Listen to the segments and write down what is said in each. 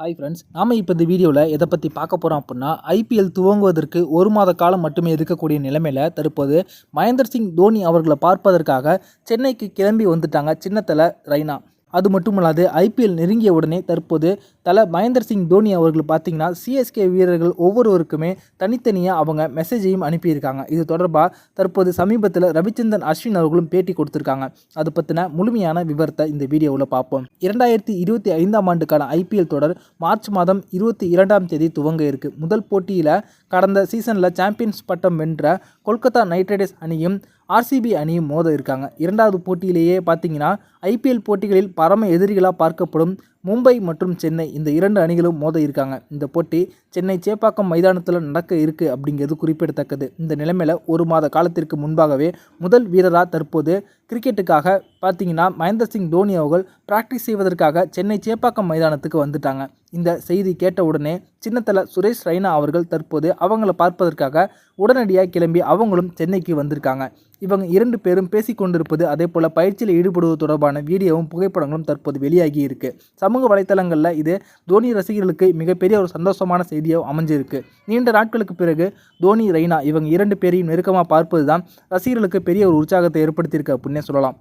Hi friends நாம் இப்போ இந்த வீடியோவில் எதை பற்றி பார்க்க போகிறோம் அப்படின்னா ஐபிஎல் துவங்குவதற்கு ஒரு மாத காலம் மட்டுமே இருக்கக்கூடிய நிலைமையில் தற்போது மகேந்தர் சிங் தோனி அவர்களை பார்ப்பதற்காக சென்னைக்கு கிளம்பி வந்துட்டாங்க சின்னத்தில் ரெய்னா அது மட்டுமல்லாது ஐபிஎல் நெருங்கிய உடனே தற்போது தலை மகேந்தர் சிங் தோனி அவர்கள் பார்த்தீங்கன்னா சிஎஸ்கே வீரர்கள் ஒவ்வொருவருக்குமே தனித்தனியாக அவங்க மெசேஜையும் அனுப்பியிருக்காங்க. இது தொடர்பாக தற்போது சமீபத்தில் ரவிச்சந்திரன் அஸ்வின் அவர்களும் பேட்டி கொடுத்துருக்காங்க. அது பற்றின முழுமையான விவரத்தை இந்த வீடியோவில் பார்ப்போம். இரண்டாயிரத்தி இருபத்தி ஐந்தாம் ஆண்டுக்கான ஐபிஎல் தொடர் மார்ச் மாதம் இருபத்தி இரண்டாம் தேதி துவங்க இருக்கு. முதல் போட்டியில் கடந்த சீசனில் சாம்பியன்ஸ் பட்டம் வென்ற கொல்கத்தா நைட் ரைடர்ஸ் அணியும் ஆர்சிபி அணியும் மோத இருக்காங்க. இரண்டாவது போட்டியிலேயே பார்த்தீங்கன்னா ஐபிஎல் போட்டிகளில் பரம எதிரிகளாக பார்க்கப்படும் மும்பை மற்றும் சென்னை இந்த இரண்டு அணிகளும் மோத இருக்காங்க. இந்த போட்டி சென்னை சேப்பாக்கம் மைதானத்தில் நடக்க இருக்குது அப்படிங்கிறது குறிப்பிடத்தக்கது. இந்த நிலைமையில் ஒரு மாத காலத்திற்கு முன்பாகவே முதல் வீரராக தற்போது கிரிக்கெட்டுக்காக பார்த்தீங்கன்னா மகேந்திர சிங் தோனி அவர்கள் பிராக்டிஸ் செய்வதற்காக சென்னை சேப்பாக்கம் மைதானத்துக்கு வந்துட்டாங்க. இந்த செய்தி கேட்ட உடனே சின்னத்தல சுரேஷ் ரெய்னா அவர்கள் தற்போது அவங்கள பார்ப்பதற்காக உடனடியாக கிளம்பி அவங்களும் சென்னைக்கு வந்திருக்காங்க. இவங்க இரண்டு பேரும் பேசிக்கொண்டிருப்பது அதே போல் பயிற்சியில் ஈடுபடுவது தொடர்பான வீடியோவும் புகைப்படங்களும் தற்போது வெளியாகி இருக்குது சமூக வலைத்தளங்களில் இது தோனி ரசிகர்களுக்கு மிகப்பெரிய ஒரு சந்தோஷமான செய்தியாக அமைஞ்சிருக்கு. நீண்ட நாட்களுக்கு பிறகு தோனி ரெய்னா இவங்க இரண்டு பேரையும் நெருக்கமாக பார்ப்பது தான் ரசிகர்களுக்கு பெரிய ஒரு உற்சாகத்தை ஏற்படுத்தியிருக்கு அப்படின்னே சொல்லலாம்.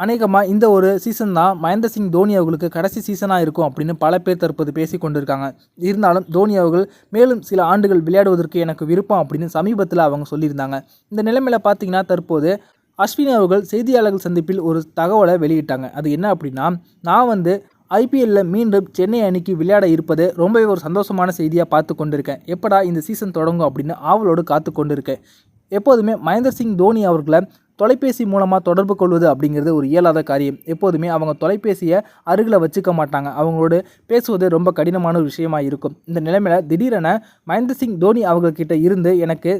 அநேகமாக இந்த ஒரு சீசன் தான் மகேந்திர சிங் தோனி அவர்களுக்கு கடைசி சீசனாக இருக்கும் அப்படின்னு பல பேர் தற்போது பேசி கொண்டிருக்காங்க. இருந்தாலும் தோனி அவர்கள் மேலும் சில ஆண்டுகள் விளையாடுவதற்கு எனக்கு விருப்பம் அப்படின்னு சமீபத்தில் அவங்க சொல்லியிருந்தாங்க. இந்த நிலைமையில் பார்த்தீங்கன்னா தற்போது அஸ்வினி அவர்கள் செய்தியாளர்கள் சந்திப்பில் ஒரு தகவலை வெளியிட்டாங்க. அது என்ன அப்படின்னா நான் வந்து ஐபிஎல்ல மீண்டும் சென்னை அணிக்கு விளையாட இருப்பது ரொம்பவே ஒரு சந்தோஷமான செய்தியாக பார்த்து கொண்டிருக்கேன். எப்படா இந்த சீசன் தொடங்கும் அப்படின்னு ஆவலோடு காத்து கொண்டிருக்கேன். எப்போதுமே மகேந்திர சிங் தோனி அவர்களை தொலைபேசி மூலமாக தொடர்பு கொள்வது அப்படிங்கிறது ஒரு இயலாத காரியம். எப்போதுமே அவங்க தொலைபேசியை அருகில் வச்சுக்க மாட்டாங்க. அவங்களோடு பேசுவது ரொம்ப கடினமான ஒரு விஷயமா இருக்கும். இந்த நிலைமையில் திடீரென மகேந்திர சிங் தோனி அவங்கக்கிட்ட இருந்து எனக்கு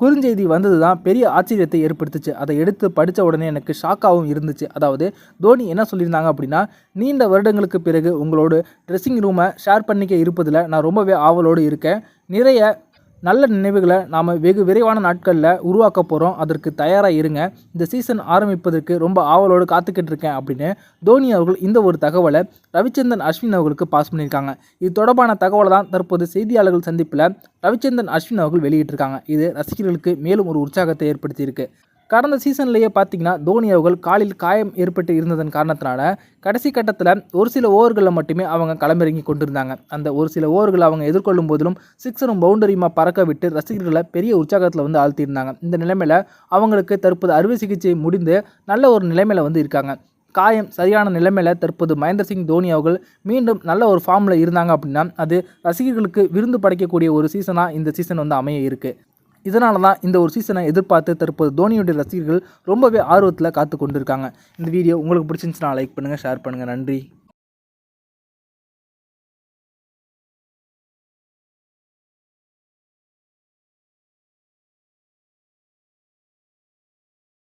குறுஞ்செய்தி வந்தது தான் பெரிய ஆச்சரியத்தை ஏற்படுத்துச்சு. அதை எடுத்து படித்த உடனே எனக்கு ஷாக்காகவும் இருந்துச்சு. அதாவது தோனி என்ன சொல்லியிருந்தாங்க அப்படின்னா நீண்ட வருடங்களுக்கு பிறகு உங்களோட ட்ரெஸ்ஸிங் ரூமை ஷேர் பண்ணிக்க இருப்பதில் நான் ரொம்பவே ஆவலோடு இருக்கேன். நிறைய நல்ல நினைவுகளை நாம் வெகு விரைவான நாட்களில் உருவாக்க போகிறோம் அதற்கு தயாராக இருங்க. இந்த சீசன் ஆரம்பிப்பதற்கு ரொம்ப ஆவலோடு காத்துக்கிட்டு இருக்கேன் அப்படின்னு தோனி அவர்கள் இந்த ஒரு தகவலை ரவிச்சந்திரன் அஸ்வின் அவர்களுக்கு பாஸ் பண்ணியிருக்காங்க. இது தொடர்பான தகவலை தான் தற்போது செய்தியாளர்கள் சந்திப்பில் ரவிச்சந்திரன் அஸ்வின் அவர்கள் வெளியிட்டிருக்காங்க. இது ரசிகர்களுக்கு மேலும் ஒரு உற்சாகத்தை ஏற்படுத்தியிருக்கு. கடந்த சீசன்லேயே பார்த்தீங்கன்னா தோனி அவர்கள் காலில் காயம் ஏற்பட்டு இருந்ததன் காரணத்தினால கடைசி கட்டத்தில் ஒரு சில ஓவர்களில் மட்டுமே அவங்க களமிறங்கி கொண்டிருந்தாங்க. அந்த ஒரு சில ஓவர்களை அவங்க எதிர்கொள்ளும் போதிலும் சிக்ஸரும் பவுண்டரியுமா பறக்க விட்டு ரசிகர்களை பெரிய உற்சாகத்தில் வந்து ஆழ்த்தியிருந்தாங்க. இந்த நிலைமையில் அவங்களுக்கு தற்போது அறுவை சிகிச்சை முடிந்து நல்ல ஒரு நிலைமையில் வந்து இருக்காங்க. காயம் சரியான நிலைமையில் தற்போது மகேந்திர சிங் தோனி அவர்கள் மீண்டும் நல்ல ஒரு ஃபார்மில் இருந்தாங்க அப்படின்னா அது ரசிகர்களுக்கு விருந்து படைக்கக்கூடிய ஒரு சீசனாக இந்த சீசன் வந்து அமைய இருக்குது இதனால தான் இந்த ஒரு சீசனை எதிர்பார்த்து தற்போது தோனியுடைய ரசிகர்கள் ரொம்பவே ஆர்வத்தில் காத்து கொண்டிருக்காங்க இந்த வீடியோ உங்களுக்கு பிடிச்சிருந்துச்சுன்னா லைக் பண்ணுங்கள் ஷேர் பண்ணுங்கள் நன்றி.